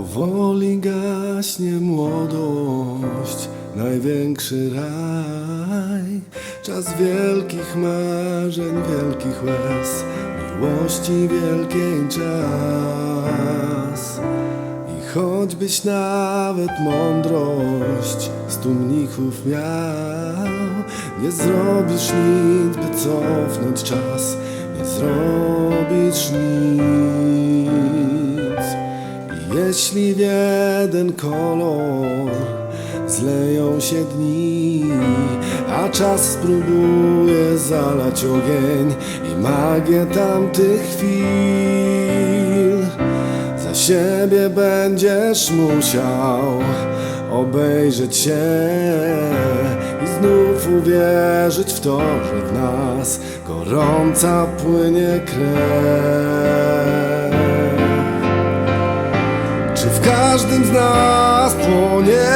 Powoli gaśnie młodość, największy raj. Czas wielkich marzeń, wielkich łez, miłości wielkiej czas. I choćbyś nawet mądrość stu mnichów miał, nie zrobisz nic, by cofnąć czas, nie zrobisz nic. Jeśli w jeden kolor zleją się dni, a czas spróbuje zalać ogień i magię tamtych chwil, za siebie będziesz musiał obejrzeć się i znów uwierzyć w to, że w nas gorąca płynie krew. Każdym z nas płonie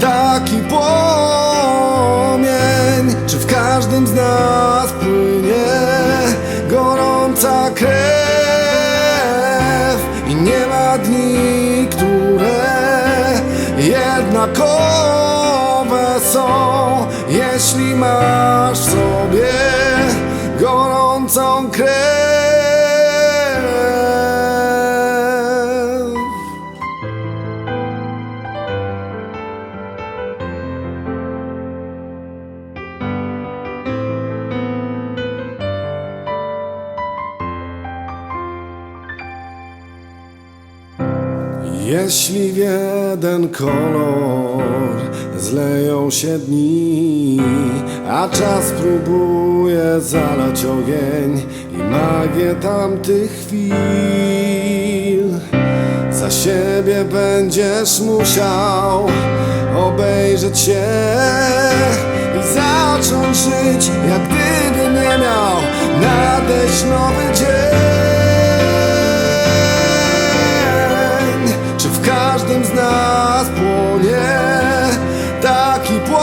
taki płomień? Czy w każdym z nas płynie gorąca krew? I nie ma dni, które jednakowe są, jeśli masz w sobie gorącą krew. Jeśli w jeden kolor zleją się dni, a czas próbuje zalać ogień i magię tamtych chwil, za siebie będziesz musiał obejrzeć się i zacząć żyć, jak gdyby nie miał nadejść nowy dzień. Każdym z nas płonie taki płomień?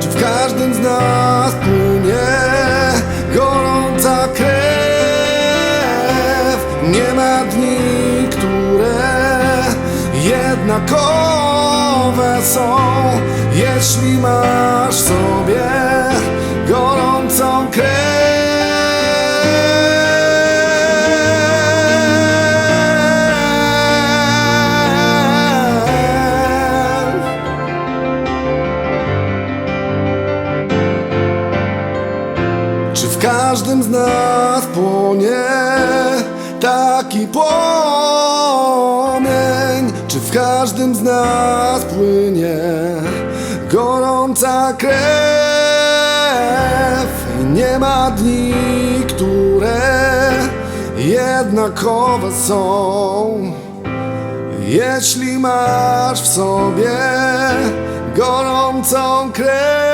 Czy w każdym z nas płynie gorąca krew? Nie ma dni, które jednakowe są, jeśli masz sobie gorącą krew. Każdym z nas płonie taki płomień? Czy w każdym z nas płynie gorąca krew? Nie ma dni, które jednakowe są. Jeśli masz w sobie gorącą krew.